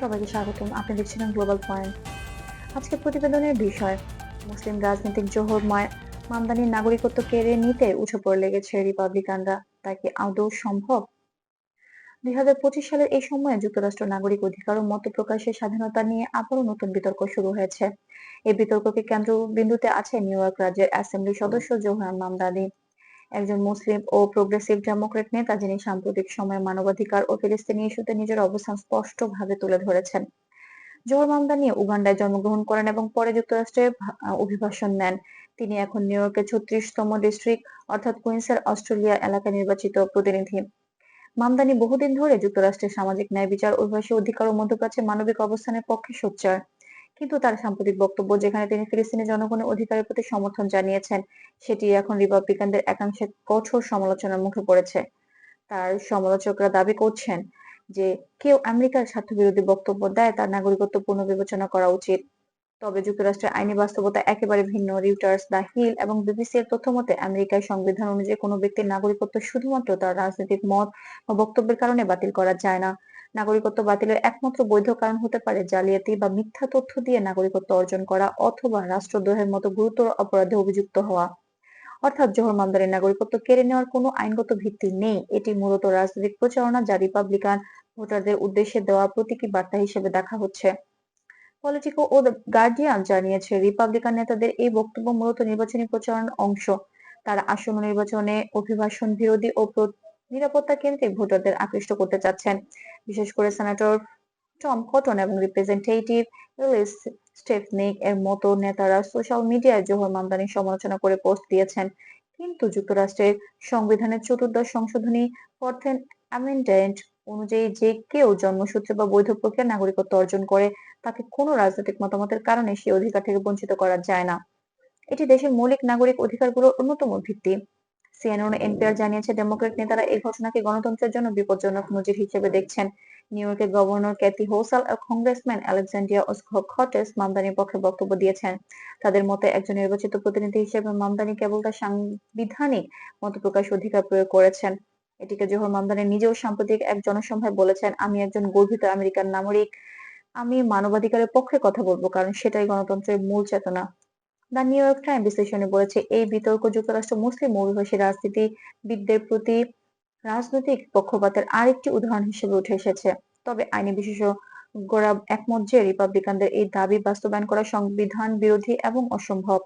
সবাইকে স্বাগতম। আপনি দেখছিলেন গ্লোবাল পয়েন্ট আজকের প্রতিবেদনের বিষয়, মুসলিম রাজনৈতিক জোহর মামদানির নাগরিকত্ব কেড়ে নিতে উঠে পড়ে লেগেছে রিপাবলিকানরা তা কি আদৌ সম্ভব? দুই হাজার পঁচিশ সালের এই সময়ে যুক্তরাষ্ট্র নাগরিক অধিকার ও মত প্রকাশের স্বাধীনতা নিয়ে আবারও নতুন বিতর্ক শুরু হয়েছে। এই বিতর্ককে কেন্দ্রবিন্দুতে আছে নিউ ইয়র্ক রাজ্যের অ্যাসেম্বলি সদস্য জোহরান মামদানি। একজন মুসলিম ও প্রোগ্রেসিভ ডেমোক্রেট নেতা যিনি সাম্প্রতিক সময়ে মানবাধিকার ও ফিলিস্তিনি ইস্যুতে নিজের অবস্থান স্পষ্টভাবে তুলে ধরেছেন। জোহর মামদানি উগান্ডায় জন্মগ্রহণ করেন এবং পরে যুক্তরাষ্ট্রে অভিবাসন নেন। তিনি এখন নিউ ইয়র্কের ছত্রিশতম ডিস্ট্রিক্ট অর্থাৎ কুইন্সের অস্ট্রেলিয়া এলাকায় নির্বাচিত প্রতিনিধি। মামদানি বহুদিন ধরে যুক্তরাষ্ট্রের সামাজিক ন্যায় বিচার, অভিবাসী অধিকার ও মধ্যপ্রাচ্যের মানবিক অবস্থানের পক্ষে সোচ্চার। কিন্তু তার সাম্প্রতিক বক্তব্য যেখানে তিনি ফিলিস্তিনি জনগণের অধিকারের প্রতি সমর্থন জানিয়েছেন, সেটি এখন রিপাবলিকানদের একাংশের কঠোর সমালোচনার মুখে পড়েছে। তার সমালোচকরা দাবি করছেন যে কেউ আমেরিকার স্বার্থবিরোধী বক্তব্য দেয়, তার নাগরিকত্ব পুনর্বিবেচনা করা উচিত। তবে যুক্তরাষ্ট্রের আইনি বাস্তবতা একেবারে ভিন্ন। রিউটার্স দা হিল এবং বিবিসি এর তথ্য মতে, আমেরিকার সংবিধান অনুযায়ী কোনো ব্যক্তির নাগরিকত্ব শুধুমাত্র তার রাজনৈতিক মত বা বক্তব্যের কারণে বাতিল করা যায় না। নাগরিকত্ব বাতিলের একমাত্র বৈধ কারণ হতে পারে জালিয়াতি বা মিথ্যা তথ্য দিয়ে নাগরিকত্ব অর্জন করা অথবা রাষ্ট্রদ্রোহের মতো গুরুতর অপরাধে অভিযুক্ত হওয়া। অর্থাৎ জোহর মামদারের নাগরিকত্ব কেড়ে নেওয়ার কোনো আইনগত ভিত্তি নেই। এটি মূলত রাজনৈতিক প্রচারণা যা রিপাবলিকান ভোটারদের উদ্দেশ্যে দেওয়া প্রতীকী বার্তা হিসেবে দেখা হচ্ছে। পলিটিকো ও দ্য গার্ডিয়ান জানিয়েছে রিপাবলিকান নেতাদের এই বক্তব্য মূলত নির্বাচনী প্রচারণার অংশ। তারা আসন্ন নির্বাচনে অভিবাসন বিরোধী ও নিরাপত্তা কেন্দ্রিক ভোটারদের আকৃষ্ট করতে চাচ্ছেন। বিশেষ করে সেনেটর টম কটন এবং রিপ্রেজেন্টেটিভ এলিস স্টেফনিক এর মতো নেতারা সোশ্যাল মিডিয়ায় জোহর মামদানির সমালোচনা করে পোস্ট দিয়েছেন। কিন্তু যুক্তরাষ্ট্রের সংবিধানের চতুর্দশ সংশোধনী ফোরথেন অ্যামেন্ডমেন্ট অনুযায়ী যে কেউ জন্মসূত্রে বা বৈধ প্রক্রিয়া নাগরিকত্ব অর্জন করে তাকে কোনো রাজনৈতিক মতামতের কারণে সেই অধিকার থেকে বঞ্চিত করা যায় না। এটি দেশের মৌলিক নাগরিক অধিকারগুলোর অন্যতম ভিত্তি। সিএনএন এনপিআর জানিয়েছে ডেমোক্রেট নেতারা এই ঘটনাকে গণতন্ত্রের জন্য বিপজ্জনক নজির হিসেবে দেখছেন। নিউ ইয়র্কের গভর্নর ক্যাথি হোসাল ও কংগ্রেসম্যান আলেকজান্ড্রিয়া খটেস মামদানির পক্ষে বক্তব্য দিয়েছেন। তাদের মতে, একজন নির্বাচিত প্রতিনিধি হিসেবে মামদানি কেবল তার সাংবিধানিক মতপ্রকাশ অধিকার প্রয়োগ করেছেন। এটিকে জোহর মামদানি নিজেও সাম্প্রতিক এক জনসভায় বলেছেন, আমি একজন গর্বিত আমেরিকান নাগরিক। আমি মানবাধিকারের পক্ষে কথা বলব, কারণ সেটাই গণতন্ত্রের মূল চেতনা। দ্য নিউ ইয়র্ক টাইম বিশ্লেষণে বলেছে, এই বিতর্ক যুক্তরাষ্ট্র মুসলিম অভিবাসী রাজনীতিবিদদের প্রতি রাজনৈতিক পক্ষপাতের আরেকটি উদাহরণ হিসেবে উঠে এসেছে। তবে আইনি বিশেষজ্ঞরা একমত যে রিপাবলিকানদের এই দাবি বাস্তবায়ন করা সংবিধান বিরোধী এবং অসম্ভব।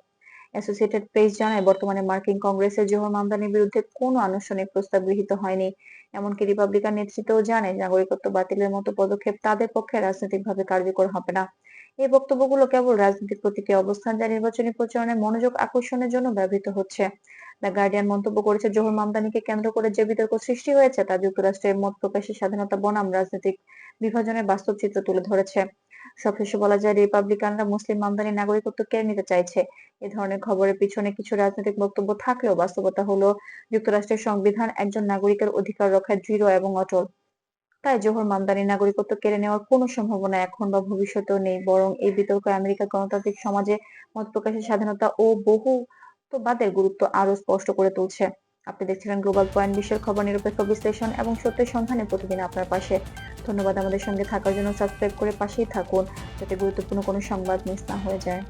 অ্যাসোসিয়েটেড প্রেস জানায়, বর্তমানে মার্কিন কংগ্রেসের জোহর মামদানির বিরুদ্ধে কোনো আনুষ্ঠানিক প্রস্তাব গৃহীত হয়নি। এমনকি রিপাবলিকান নেতৃত্বও জানে নাগরিকত্ব বাতিলের মতো পদক্ষেপ তাদের পক্ষে রাজনৈতিকভাবে কার্যকর হবে না। এই বক্তব্যগুলো কেবল রাজনৈতিক প্রতীকী অবস্থান যা নির্বাচনী প্রচারণায় মনোযোগ আকর্ষণের জন্য ব্যবহৃত হচ্ছে। দ্য গার্ডিয়ান মন্তব্য করেছে, জোহর মামদানিকে কেন্দ্র করে যে বিতর্ক সৃষ্টি হয়েছে তা যুক্তরাষ্ট্রের মত প্রকাশের স্বাধীনতা বনাম রাজনৈতিক বিভাজনের বাস্তব চিত্র তুলে ধরেছে। সবশেষে বলা যায়, রিপাবলিকানরা মুসলিম মামদানি নাগরিকত্ব কেড়ে নিতে চাইছে। এ ধরনের খবরের পিছনে কিছু রাজনৈতিক বক্তব্য থাকলেও বাস্তবতা হলো যুক্তরাষ্ট্রের সংবিধান একজন নাগরিকের অধিকার রক্ষায় দৃঢ় এবং অটল। তাই জোহর মামদানি নাগরিকত্ব কেড়ে নেওয়ার কোনো সম্ভাবনা এখন বা ভবিষ্যতেও নেই, বরং এই বিতর্ক আমেরিকার গণতান্ত্রিক সমাজে মত প্রকাশের স্বাধীনতা ও বহুত্ববাদের গুরুত্ব আরও স্পষ্ট করে তুলছে। আপনি দেখছিলেন গ্লোবাল পয়েন্ট বিশ্বের খবর নিরপেক্ষ বিশ্লেষণ এবং সত্যের সন্ধানে প্রতিদিন আপনার পাশে। ধন্যবাদ আমাদের সঙ্গে থাকার জন্য। সাবস্ক্রাইব করে পাশেই থাকুন, যাতে গুরুত্বপূর্ণ কোনো সংবাদ মিস না হয়ে যায়।